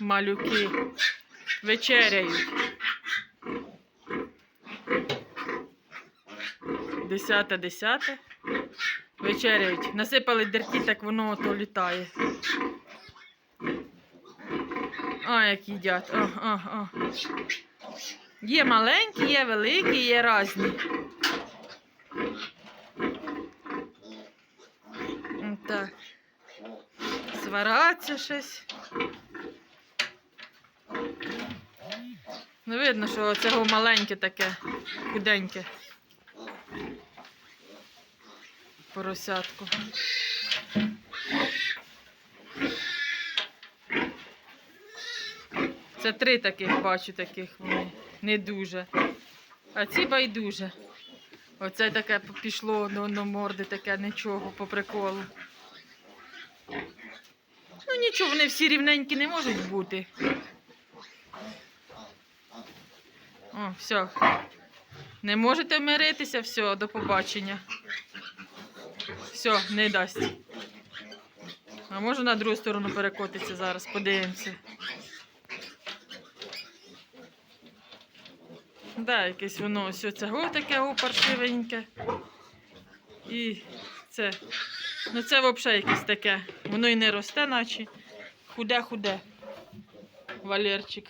малюки вечеряють. Десяте, десяте. Вечеряють. Насипали дерті, так воно ото літає. А, як їдять. А, а, а. Є маленькі, є великі, є різні. Так. Свараться щось. Ну, видно, що цього маленьке таке, худеньке. Поросятку. Це три таких бачу, таких вони не дуже. А ці байдуже. Оце таке пішло до, до морди, таке нічого по приколу. Ну нічого, вони всі рівненькі не можуть бути. О, все. Не можете миритися, все, до побачення. Все, не дасть. А може на другу сторону перекотитися зараз, подивимося. Да, якесь воно ось цього таке о, паршивеньке. І це. Ну це взагалі якесь таке. Воно і не росте, наче. Худе-худе. Валерчик.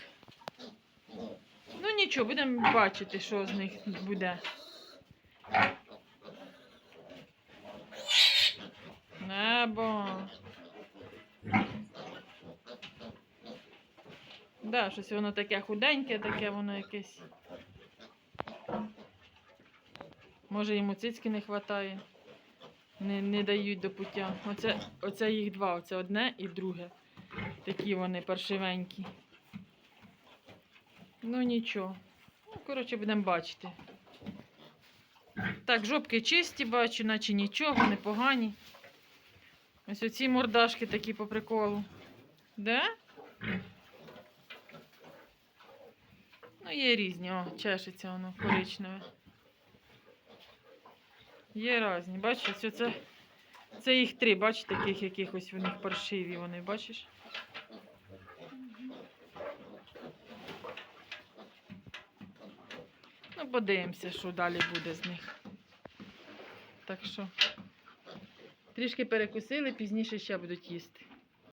Ну нічого, будемо бачити, що з них буде. Небо. Да, щось воно таке худеньке, таке воно якесь. Може йому цицьки не вистачає. Не, не дають до пуття. Оце, оце їх два, оце одне і друге. Такі вони паршивенькі. Ну нічого. Ну, коротше, будемо бачити. Так, жопки чисті бачу, наче нічого, непогані. Ось оці мордашки такі по приколу. Де? Ну, є різні, о, чешеться воно коричневе. Є різні. Бачиш, це, це їх три, бачиш, таких якихось у них паршиві вони, бачиш? Подивимося, що далі буде з них. Так що трішки перекусили, пізніше ще будуть їсти.